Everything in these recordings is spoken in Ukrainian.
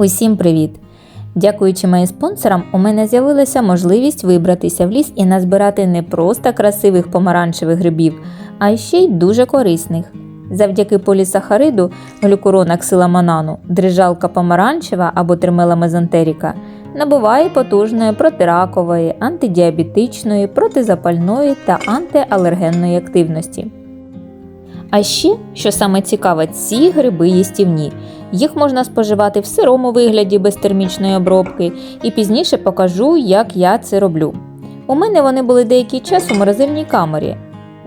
Усім привіт! Дякуючи моїм спонсорам, у мене з'явилася можливість вибратися в ліс і назбирати не просто красивих помаранчевих грибів, а ще й дуже корисних. Завдяки полісахариду глюкурона ксиламанану, дрижалка помаранчева або тримела мезонтеріка набуває потужної протиракової, антидіабетичної, протизапальної та антиалергенної активності. А ще, що саме цікаве, ці гриби їстівні. Їх можна споживати в сирому вигляді без термічної обробки, і пізніше покажу, як я це роблю. У мене вони були деякий час у морозильній камері.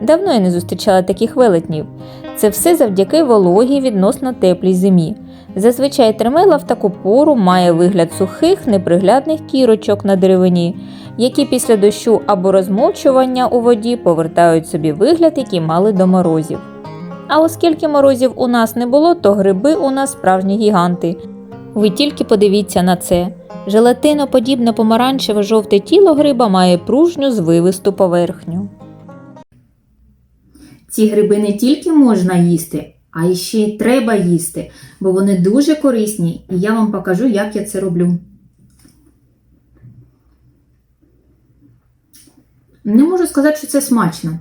Давно я не зустрічала таких велетнів. Це все завдяки вологій відносно теплій зимі. Зазвичай тремела в таку пору має вигляд сухих, неприглядних кірочок на деревині, які після дощу або розмочування у воді повертають собі вигляд, який мали до морозів. А оскільки морозів у нас не було, то гриби у нас справжні гіганти. Ви тільки подивіться на це. Желатиноподібне помаранчеве жовте тіло гриба має пружню звивисту поверхню. Ці гриби не тільки можна їсти, а й ще й треба їсти, бо вони дуже корисні, і я вам покажу, як я це роблю. Не можу сказати, що це смачно.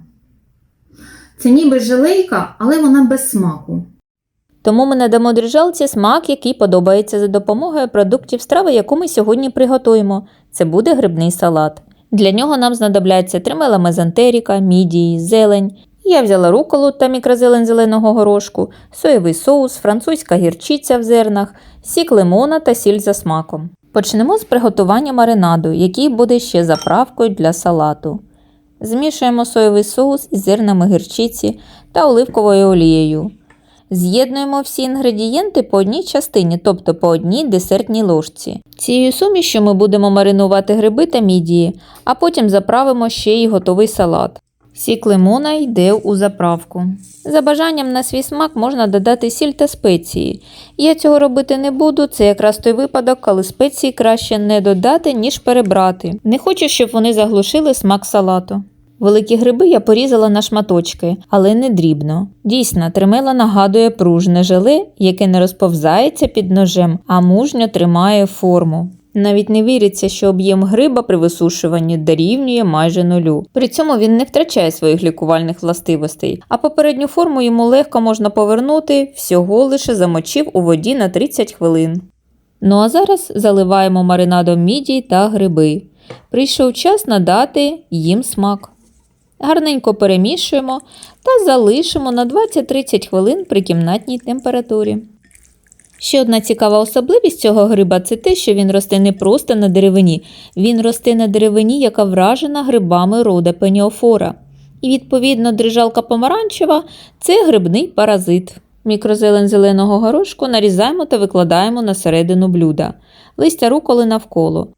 Це ніби желейка, але вона без смаку. Тому ми надамо дріжалці смак, який подобається за допомогою продуктів страви, яку ми сьогодні приготуємо. Це буде грибний салат. Для нього нам знадобляться тримела мезонтеріка, мідії, зелень. Я взяла руколу та мікрозелень зеленого горошку, соєвий соус, французька гірчиця в зернах, сік лимона та сіль за смаком. Почнемо з приготування маринаду, який буде ще заправкою для салату. Змішуємо соєвий соус із зернами гірчиці та оливковою олією. З'єднуємо всі інгредієнти по одній частині, тобто по одній десертній ложці. Цією сумішю ми будемо маринувати гриби та мідії, а потім заправимо ще й готовий салат. Сік лимона йде у заправку. За бажанням на свій смак можна додати сіль та спеції. Я цього робити не буду, це якраз той випадок, коли спеції краще не додати, ніж перебрати. Не хочу, щоб вони заглушили смак салату. Великі гриби я порізала на шматочки, але не дрібно. Дійсно, тримела нагадує пружне желе, яке не розповзається під ножем, а мужньо тримає форму. Навіть не віриться, що об'єм гриба при висушуванні дорівнює майже нулю. При цьому він не втрачає своїх лікувальних властивостей, а попередню форму йому легко можна повернути, всього лише замочив у воді на 30 хвилин. Ну а зараз заливаємо маринадом мідій та гриби. Прийшов час надати їм смак. Гарненько перемішуємо та залишимо на 20-30 хвилин при кімнатній температурі. Ще одна цікава особливість цього гриба це те, що він росте не просто на деревині, він росте на деревині, яка вражена грибами рода пеніофора. І відповідно дрижалка помаранчева це грибний паразит. Мікрозелень зеленого горошку нарізаємо та викладаємо на середину блюда, листя руколи навколо.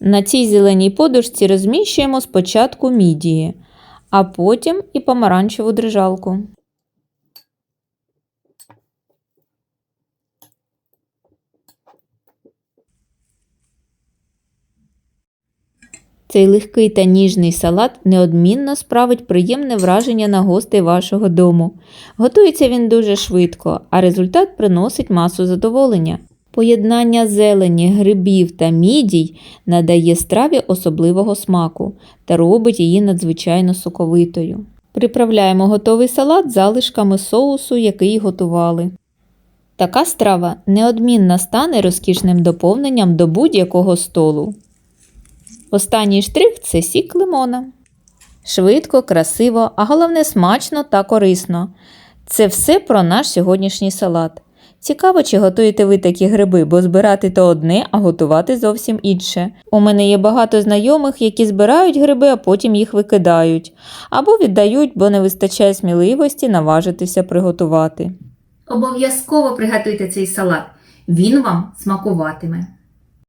На цій зеленій подушці розміщуємо спочатку мідії, а потім і помаранчеву дрижалку. Цей легкий та ніжний салат неодмінно справить приємне враження на гостей вашого дому. Готується він дуже швидко, а результат приносить масу задоволення. Поєднання зелені, грибів та мідій надає страві особливого смаку та робить її надзвичайно соковитою. Приправляємо готовий салат залишками соусу, який готували. Така страва неодмінно стане розкішним доповненням до будь-якого столу. Останній штрих це сік лимона. Швидко, красиво, а головне смачно та корисно. Це все про наш сьогоднішній салат. Цікаво, чи готуєте ви такі гриби, бо збирати то одне, а готувати зовсім інше. У мене є багато знайомих, які збирають гриби, а потім їх викидають, або віддають, бо не вистачає сміливості наважитися приготувати. Обов'язково приготуйте цей салат, він вам смакуватиме.